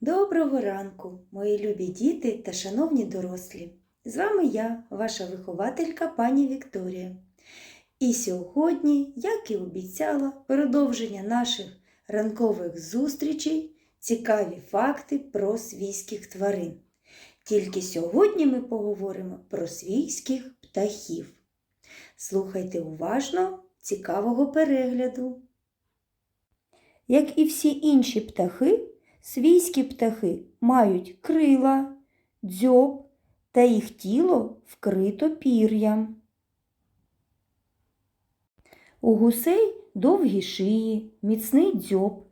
Доброго ранку, мої любі діти та шановні дорослі! З вами я, ваша вихователька пані Вікторія. І сьогодні, як і обіцяла, продовження наших ранкових зустрічей цікаві факти про свійських тварин. Тільки сьогодні ми поговоримо про свійських птахів. Слухайте уважно цікавого перегляду. Як і всі інші птахи, свійські птахи мають крила, дзьоб та їх тіло вкрито пір'ям. У гусей довгі шиї, міцний дзьоб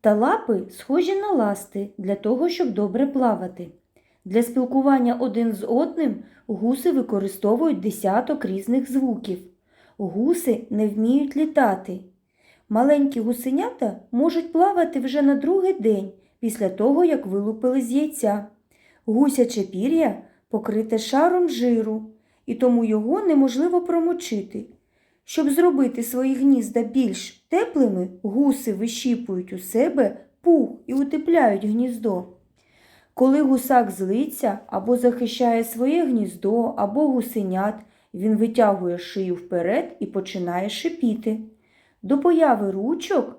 та лапи схожі на ласти для того, щоб добре плавати. Для спілкування один з одним гуси використовують десяток різних звуків. Гуси не вміють літати. Маленькі гусенята можуть плавати вже на другий день після того, як вилупили з яйця. Гусяче пір'я покрите шаром жиру, і тому його неможливо промочити. Щоб зробити свої гнізда більш теплими, гуси вищіпують у себе пух і утепляють гніздо. Коли гусак злиться або захищає своє гніздо, або гусенят, він витягує шию вперед і починає шипіти. До появи ручок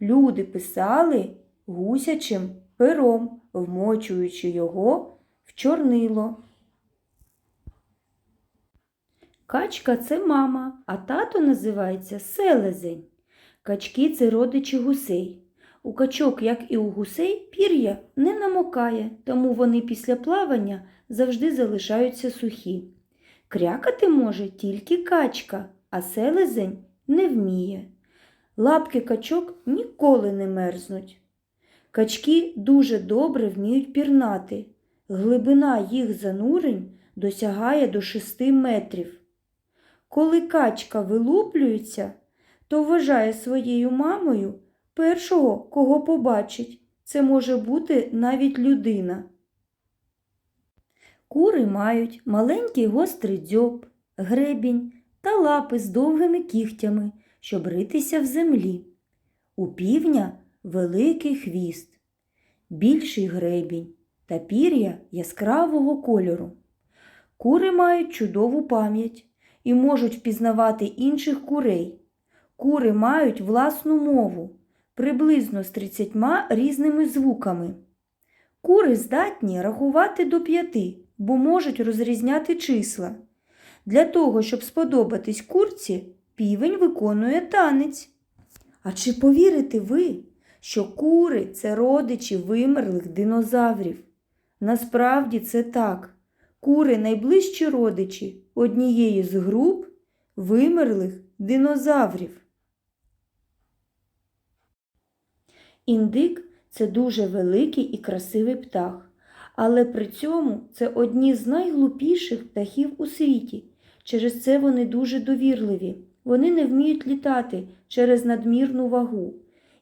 люди писали гусячим пером, вмочуючи його в чорнило. Качка це мама, а тато називається селезень. Качки це родичі гусей. У качок, як і у гусей, пір'я не намокає, тому вони після плавання завжди залишаються сухі. Крякати може тільки качка, а селезень не вміє. Лапки качок ніколи не мерзнуть. Качки дуже добре вміють пірнати. Глибина їх занурень досягає до 6 метрів. Коли качка вилуплюється, то вважає своєю мамою першого, кого побачить. Це може бути навіть людина. Кури мають маленький гострий дзьоб, гребінь та лапи з довгими кігтями, щоб ритися в землі. У півня великий хвіст, більший гребінь та пір'я яскравого кольору. Кури мають чудову пам'ять і можуть впізнавати інших курей. Кури мають власну мову, приблизно з 30 різними звуками. Кури здатні рахувати до п'яти, бо можуть розрізняти числа. Для того, щоб сподобатись курці, півень виконує танець. А чи повірите ви, що кури це родичі вимерлих динозаврів? Насправді це так. Кури найближчі родичі однієї з груп вимерлих динозаврів. Індик це дуже великий і красивий птах, але при цьому це одні з найглупіших птахів у світі. Через це вони дуже довірливі. Вони не вміють літати через надмірну вагу.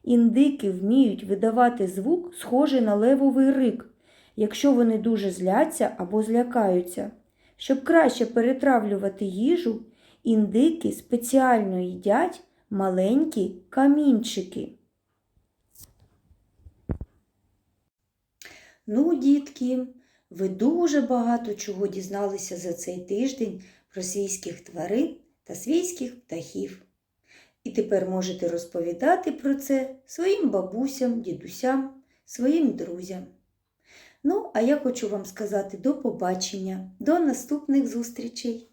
Індики вміють видавати звук, схожий на левовий рик, якщо вони дуже зляться або злякаються. Щоб краще перетравлювати їжу, індики спеціально їдять маленькі камінчики. Ну, дітки, ви дуже багато чого дізналися за цей тиждень про свійських тварин та свійських птахів. І тепер можете розповідати про це своїм бабусям, дідусям, своїм друзям. Ну, а я хочу вам сказати до побачення, до наступних зустрічей!